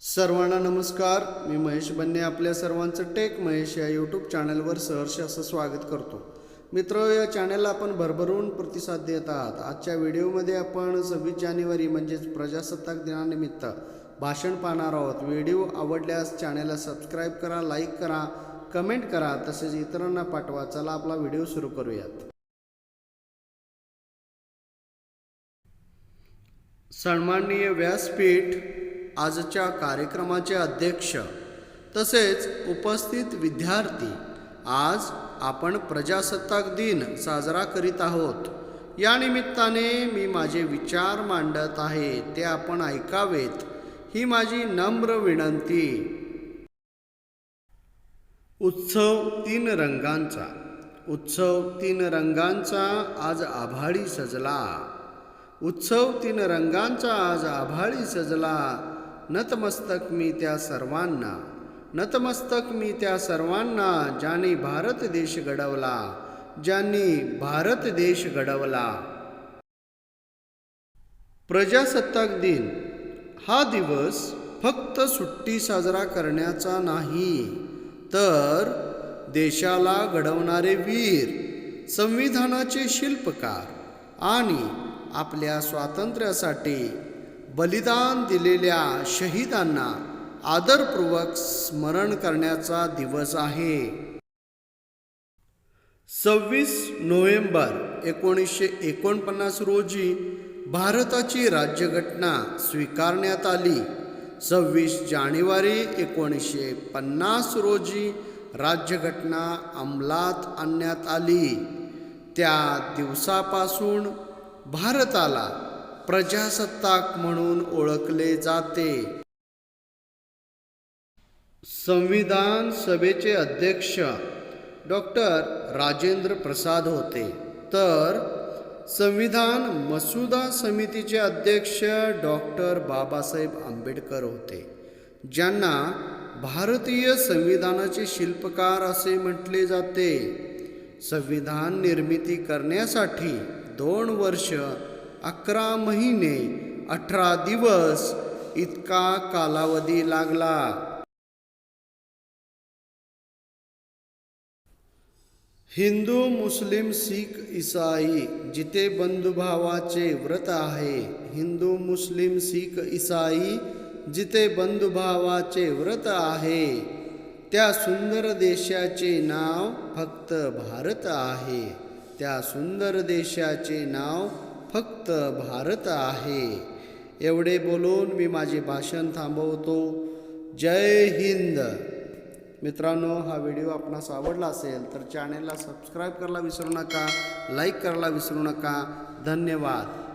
सर्वांना नमस्कार. मी महेश बन्ने आपल्या सर्वांचं टेक महेश या यूट्यूब चॅनलवर सहर्ष असं स्वागत करतो. मित्र या चॅनलला आपण भरभरून प्रतिसाद देत आहात. आजच्या व्हिडिओमध्ये आपण सव्वीस जानेवारी म्हणजेच प्रजासत्ताक दिनानिमित्त भाषण पाहणार आहोत. व्हिडिओ आवडल्यास चॅनलला सबस्क्राईब करा लाईक करा कमेंट करा तसेच इतरांना पाठवा. चला आपला व्हिडिओ सुरू करूयात. सन्माननीय व्यासपीठ आजच्या कार्यक्रमाचे अध्यक्ष तसेच उपस्थित विद्यार्थी आज आपण प्रजासत्ताक दिन साजरा करीत आहोत. या निमित्ताने मी माझे विचार मांडत आहे ते आपण ऐकावेत. ही माझी नम्र विनंती. उत्सव तीन रंगांचा. उत्सव तीन रंगांचा आज आभाळी सजला. उत्सव तीन रंगांचा आज आभाळी सजला. नतमस्तक मी त्या सर्वांना नतमस्तक मी त्या सर्वांना ज्यांनी भारत देश घडवला ज्यांनी भारत देश घडवला. प्रजासत्ताक दिन हा दिवस फक्त सुट्टी साजरा करण्याचा नाही तर देशाला घडवणारे वीर संविधानाचे शिल्पकार आणि आपल्या स्वातंत्र्यासाठी बलिदान दिलेल्या शहीदांना आदरपूर्वक स्मरण करण्याचा दिवस आहे. सव्वीस नोव्हेंबर एकोणीसशे एकोणपन्नास रोजी भारताची राज्यघटना स्वीकारण्यात आली. सव्वीस जानेवारी एकोणीसशे पन्नास रोजी राज्यघटना अंमलात आणण्यात आली. त्या दिवसापासून भारताला प्रजासत्ताक म्हणून ओळखले जाते. संविधान सभेचे अध्यक्ष डॉक्टर राजेंद्र प्रसाद होते. तर संविधान मसुदा समितीचे अध्यक्ष डॉक्टर बाबासाहेब आंबेडकर होते. ज्यांना भारतीय संविधानाचे शिल्पकार असे म्हटले जाते. संविधान निर्मिती करण्यासाठी दोन वर्ष अकरा महिने अठरा दिवस इतका कालावधी लागला. हिंदू मुस्लिम शीख ईसाई जिथे बंधुभावाचे व्रत आहे हिंदू मुस्लिम शीख ईसाई जिथे बंधुभावाचे व्रत आहे त्या सुंदर देशाचे नाव फक्त भारत आहे. त्या सुंदर देशाचे नाव फक्त भारत आहे. एवढे बोलून मी माझे भाषण थांबवतो. जय हिंद. मित्रांनो हा व्हिडिओ आपणास आवडला असेल तर चॅनेलला सबस्क्राईब करायला विसरू नका लाईक करायला विसरू नका. धन्यवाद.